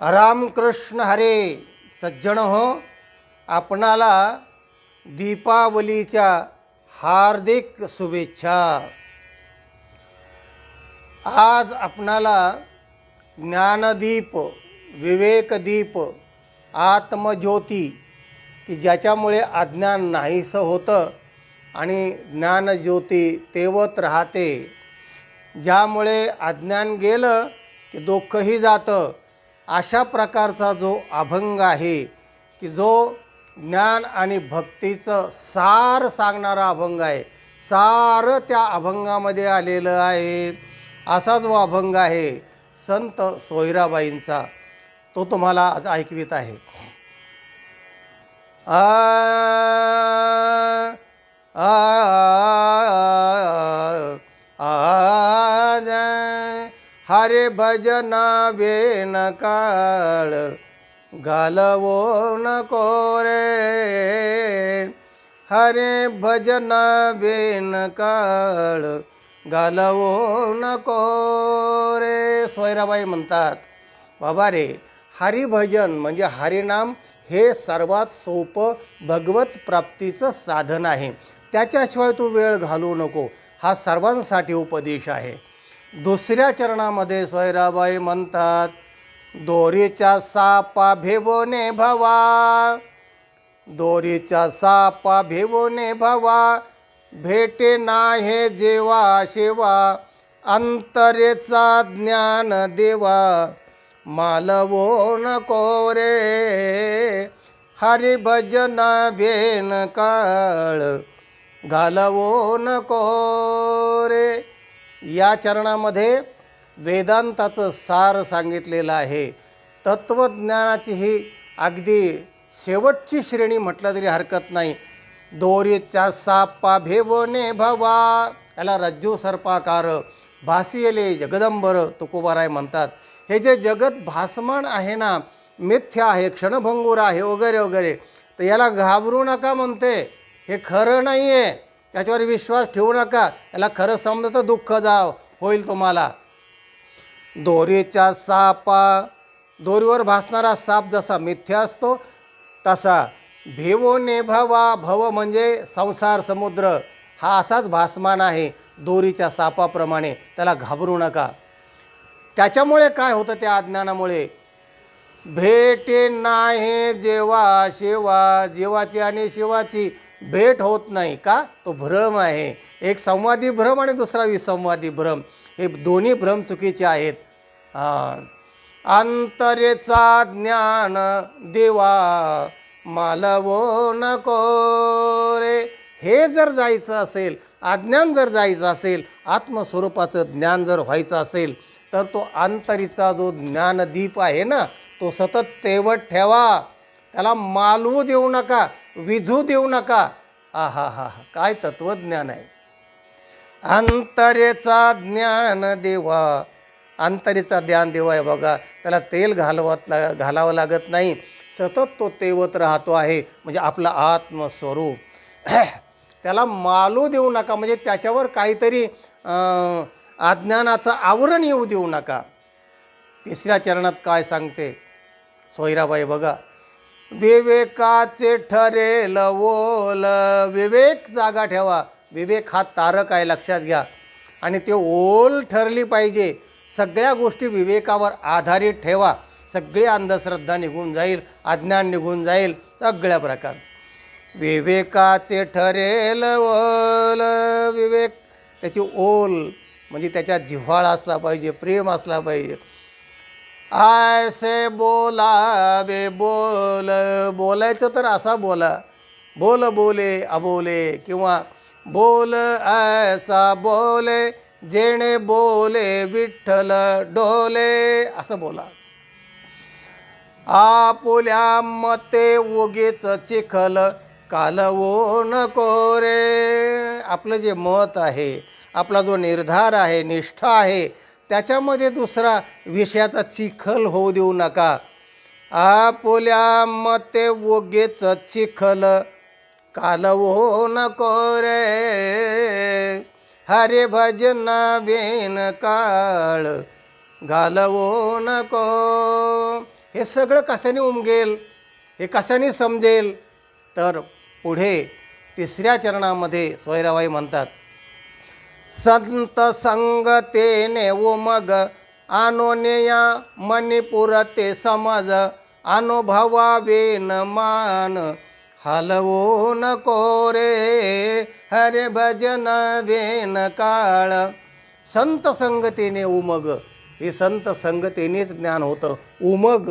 रामकृष्ण हरे सज्जन हो. आपणाला दीपावलीच्या हार्दिक शुभेच्छा. आज आपणाला ज्ञानदीप विवेकदीप आत्मज्योती की ज्याच्यामुळे अज्ञान नाहीसं होतं आणि ज्ञानज्योती तेवत राहते. ज्यामुळे अज्ञान गेलं की दुःखही जातं अशा प्रकारचा जो अभंग आहे की जो ज्ञान आणि भक्तीचं सार सांगणारा अभंग आहे सारं त्या अभंगामध्ये आलेलं आहे. असा जो अभंग आहे संत सोयराबाईंचा तो तुम्हाला आज ऐकवित आहे. आ आ हरे भजना वेन काळ घालवो नको रे. हरे भजन वेन काळ घालवो नको रे. सोयराबाई म्हणतात बाबा रे हरिभजन म्हणजे हरिनाम हे सर्वात सोपं भगवत प्राप्तीचं साधन आहे. त्याच्याशिवाय तू वेळ घालवू नको. हा सर्वांसाठी उपदेश आहे. दुसऱ्या चरणामध्ये सोयराबाई म्हणतात दोरीच्या सापा भिवोने भवा दोरीच्या सापा भिवोने भवा भेटे नाहे जेवा शेवा अंतरेचा ज्ञान देवा मालवो नको रे हरिभजन भेन काळ घालवो नको रे या चरणामध्ये वेदांताचं सार सांगितलेलं आहे. तत्त्वज्ञानाची ही अगदी शेवटची श्रेणी म्हटलं तरी हरकत नाही. दोरीच्या सापा भेवने भवा याला रज्जू सर्पाकार भासियले जगदंबर तुकोबाराय म्हणतात. हे जे जगत भासमान आहे ना मिथ्या आहे क्षणभंगूर आहे वगैरे वगैरे तर याला घाबरू नका म्हणते. हे खरं नाही आहे याच्यावर विश्वास ठेवू नका. याला खरं समजा तर दुःख जाव. होईल तुम्हाला. दोरीच्या सापा दोरीवर भासणारा साप जसा मिथ्या असतो तसा. भेवोने भवा भव म्हणजे संसार समुद्र. हा असाच भासमान आहे दोरीच्या सापाप्रमाणे. त्याला घाबरू नका. त्याच्यामुळे काय होतं त्या अज्ञानामुळे? भेटे नाही जेवा शिवा जीवाची आणि शिवाची. भेट होत नाही का? तो भ्रम आहे. एक संवादी भ्रम आणि दुसरा विसंवादी भ्रम. हे दोन्ही भ्रम चुकीचे आहेत. आंतरेचा अंतरेचा ज्ञान देवा मालवो नको रे. हे जर जायचं असेल अज्ञान जर जायचं असेल आत्मस्वरूपाचं ज्ञान जर व्हायचं असेल तर तो आंतरीचा जो ज्ञानदीप आहे ना तो सतत तेवत ठेवा. त्याला मालवू देऊ नका विझू देऊ नका. आहा हा हा. हा काय तत्त्वज्ञान आहे? अंतरेचा ज्ञान देवा. अंतरेचा ज्ञान देवा आहे बघा. त्याला तेल घालवत ला घालावं लागत नाही. सतत तो तेवत राहतो आहे म्हणजे आपलं आत्मस्वरूप. त्याला मालू देऊ नका म्हणजे त्याच्यावर काहीतरी अज्ञानाचं आवरण येऊ देऊ नका. तिसऱ्या चरणात काय सांगते? सोयराबाई बघा. विवेकाचे ठरेल ओल. विवेक जागा ठेवा. विवेक हा तारक आहे लक्षात घ्या. आणि ते ओल ठरली पाहिजे. सगळ्या गोष्टी विवेकावर आधारित ठेवा. सगळी अंधश्रद्धा निघून जाईल अज्ञान निघून जाईल सगळ्या प्रकार. विवेकाचे ठरेल ओल. विवेक त्याची ओल म्हणजे त्याच्यात जिव्हाळा असला पाहिजे प्रेम असला पाहिजे. आयसे बोलावे बोल. बोलायचं तर असा बोला. बोल बोले अबोले किंवा बोल ऐसा बोले जेणे बोले विठ्ठल डोले. असं बोला. आपुल्या मते उगीच चिखल कालवो नको रे. आपलं जे मत आहे आपला जो निर्धार आहे निष्ठा आहे त्याच्यामध्ये दुसरा विषयाचा चिखल होऊ देऊ नका. आपुल्या मते उगीच चिखल कालवो नको रे. हरे भजना बेन काळ घालवो नको. हे सगळं कशाने उमगेल? हे कशाने समजेल? तर पुढे तिसऱ्या चरणामध्ये सोयराबाई म्हणतात संत संगतेने उमग आनोनेया मणिपुर ते समज. अनुभवावेन मान. हलवून नको रे हरे भजन वेन काळ. संत संगतीने उमग हे संत संगतीनेच ज्ञान होतं. उमग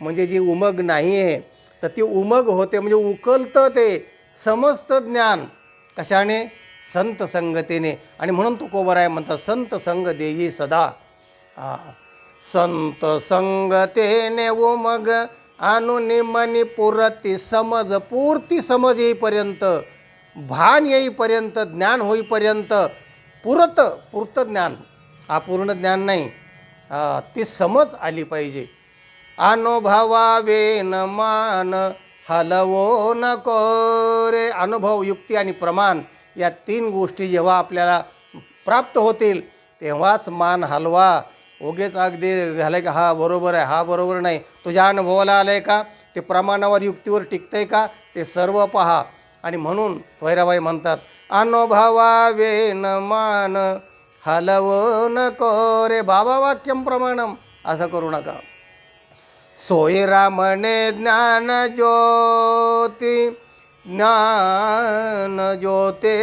म्हणजे जी उमग नाही आहे तर ती उमग होते म्हणजे उकलतं ते. समस्त ज्ञान कशाने? संत संगतीने. आणि म्हणून तुकोबराय म्हणतात संत संग देई सदा. आ, संत संगतेने वो मग अनुनी मनी पुरती समज पूर्ती समज येईपर्यंत भान येईपर्यंत ज्ञान होईपर्यंत पुरत पुरतं ज्ञान. अपूर्ण ज्ञान नाही. ती समज आली पाहिजे. अनुभवावेन मान हलवो नको रे अनुभव युक्ती आणि प्रमाण या तीन गोष्टी जेव्हा आपल्याला प्राप्त होतील तेव्हाच मान हलवा. उगेच अगदी झालं का हा बरोबर आहे हा बरोबर नाही. तुझ्या अनुभवाला आलं आहे का ते प्रमाणावर युक्तीवर टिकतंय का ते सर्व पहा. आणि म्हणून स्वैराबाई म्हणतात अनुभवावेन मान हलव नको रे बाबा वाक्यम प्रमाणम. असं करू नका. सोयरामणे ज्ञान ज्योती ज्ञान ज्योते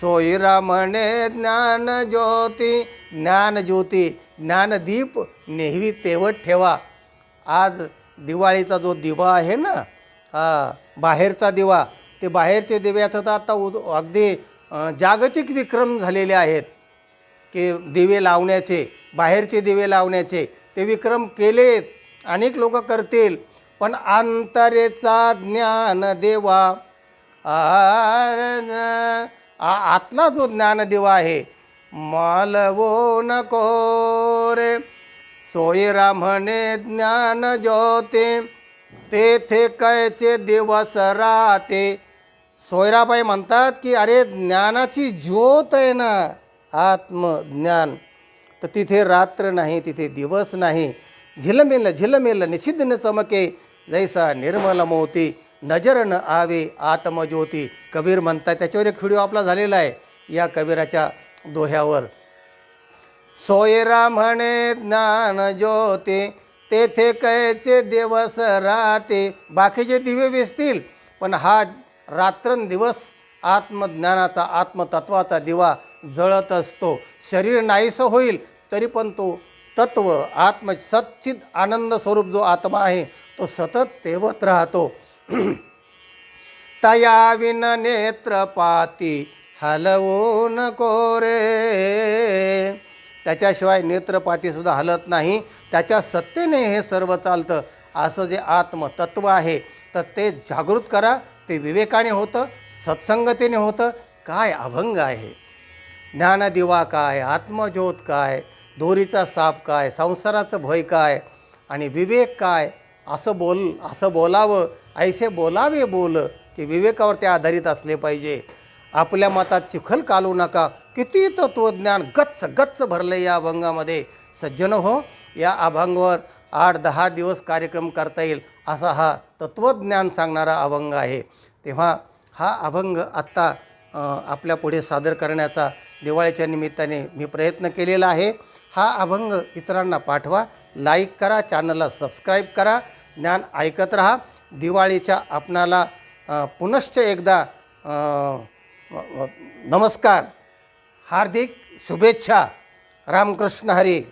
सोयरामणे ज्ञान ज्योती ज्ञान ज्योती ज्ञानदीप नेहमी तेवत ठेवा. आज दिवाळीचा जो दिवा आहे ना हा बाहेरचा दिवा ते बाहेरचे दिव्याचं तर आता उद अगदी जागतिक विक्रम झालेले आहेत. की दिवे लावण्याचे बाहेरचे दिवे लावण्याचे ते विक्रम केलेत अनेक लोक करतील. पण अंतरेचा ज्ञान देवा. आ- आतला जो ज्ञानदेवा आहे मालवो नको रे. सोयरा म्हणे ज्ञान ज्योते तेथे कैचे दिवस राहते. सोयराबाई म्हणतात की अरे ज्ञानाची ज्योत आहे ना आत्मज्ञान. तर तिथे रात्र नाही तिथे दिवस नाही. झिलमिल झिलमिल निषिद्ध न चमके. जैसा निर्मल मोती नजर न आवे आत्मज्योती. कबीर म्हणतात त्याच्यावर एक व्हिडिओ आपला झालेला आहे या कबीराच्या दोह्यावर सोयरा म्हणे ज्ञान ज्योती तेथे कैचे दिवस राहते. बाकीचे दिवे वेचतील पण हा रात्रंदिवस आत्मज्ञानाचा आत्मतत्वाचा दिवा जळत असतो. शरीर नाहीसं होईल तरी पण तो तत्व आत्म सच्चित आनंद स्वरूप जो आत्मा आहे तो सतत तेवत राहतो. तया विन नेत्रपाती हलवू नको रे त्याच्याशिवाय नेत्रपातीसुद्धा हलत नाही. त्याच्या सत्तेने हे सर्व चालतं. असं जे आत्मतत्व आहे तर ते जागृत करा. ते विवेकाने होतं सत्संगतेने होतं. काय अभंग आहे? ज्ञानदिवा काय? आत्मज्योत काय? दोरीचा साप काय? संसाराचं भय काय? आणि विवेक काय? असं बोल असं बोलावं ऐसे बोलावे बोल की विवेकावर ते आधारित असले पाहिजे. आपल्या मतात चिखल कालू नका. किती तत्त्वज्ञान गच्च गच्च भरले या अभंगामध्ये. सज्जन हो या अभंगावर आठ दहा दिवस कार्यक्रम करता येईल असा हा तत्त्वज्ञान सांगणारा अभंग आहे. तेव्हा हा अभंग आत्ता आपल्या पुढे सादर करण्याचा दिवाळीच्या निमित्ताने मी प्रयत्न केलेला आहे. हा अभंग इतरांना पाठवा लाईक करा चॅनलला सबस्क्राईब करा ज्ञान ऐकत राहा. दिवाळीच्या आपणाला पुनश्च एकदा नमस्कार. हार्दिक शुभेच्छा. रामकृष्ण हरी.